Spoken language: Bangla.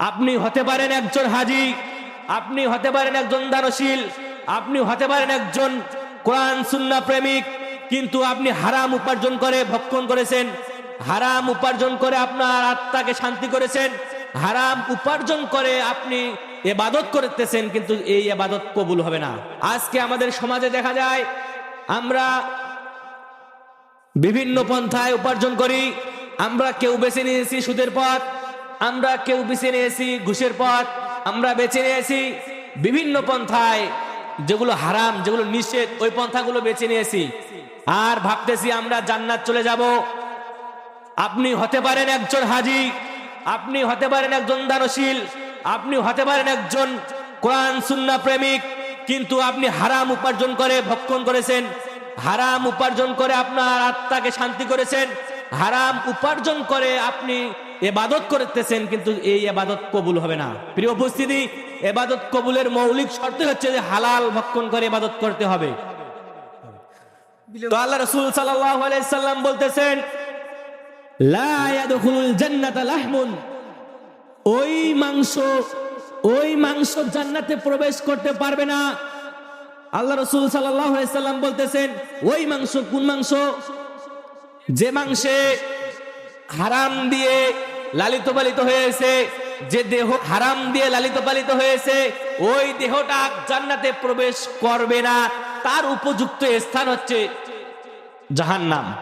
আপনি হতে পারেন একজন হাজি, আপনি হতে পারেন একজন দানশীল, আপনি হতে পারেন একজন কোরআন সুন্না প্রেমিক, কিন্তু আপনি হারাম উপার্জন করে ভক্ষণ করেছেন, হারাম উপার্জন করে আপনার আত্মাকে শান্তি করেছেন, হারাম উপার্জন করে আপনি এবাদত করতেছেন, কিন্তু এই এবাদত কবুল হবে না। আজকে আমাদের সমাজে দেখা যায়, আমরা বিভিন্ন পন্থায় উপার্জন করি, আমরা কেউ বেছে নিয়েছি সুদের পথ আমরা কেউ বেছে নিয়েছি ঘুষের পথ, আমরা বেছে নিয়েছি বিভিন্ন পন্থায় যেগুলো হারাম, যেগুলো নিষেধ, ওই পন্থাগুলো বেছে নিয়েছি। আর ভাবতেছি আমরা জান্নাত চলে যাব। আপনি হতে পারেন একজন হাজি, আপনি হতে পারেন একজন দানশীল, আপনি হতে পারেন একজন কোরআন সুন্না প্রেমিক, কিন্তু আপনি হারাম উপার্জন করে ভক্ষণ করেছেন, হারাম উপার্জন করে আপনার আত্মাকে শান্তি করেছেন, হারাম উপার্জন করে আপনি এবাদত করতেছেন, কিন্তু এই এবাদত কবুল হবে না। প্রিয় উপস্থিতি, এবাদত কবুলের মৌলিক শর্ত হচ্ছে যে হালাল ভক্ষণ করে এবাদত করতে হবে। আল্লাহ রসুল সাল্লাম বলতেছেন ওই মাংস ওই মাংস জান্নাতে প্রবেশ করতে পারবে না। আল্লাহ রসুল সাল্লাম বলতেছেন, ওই মাংস, কোন মাংস? যে মাংসে হারাম দিয়ে লালিত পালিত হয়েছে। যে দেহ হারাম দিয়ে লালিত পালিত হয়েছে, ওই দেহটা জান্নাতে প্রবেশ করবে না। তার উপযুক্ত স্থান হচ্ছে জাহান্নাম।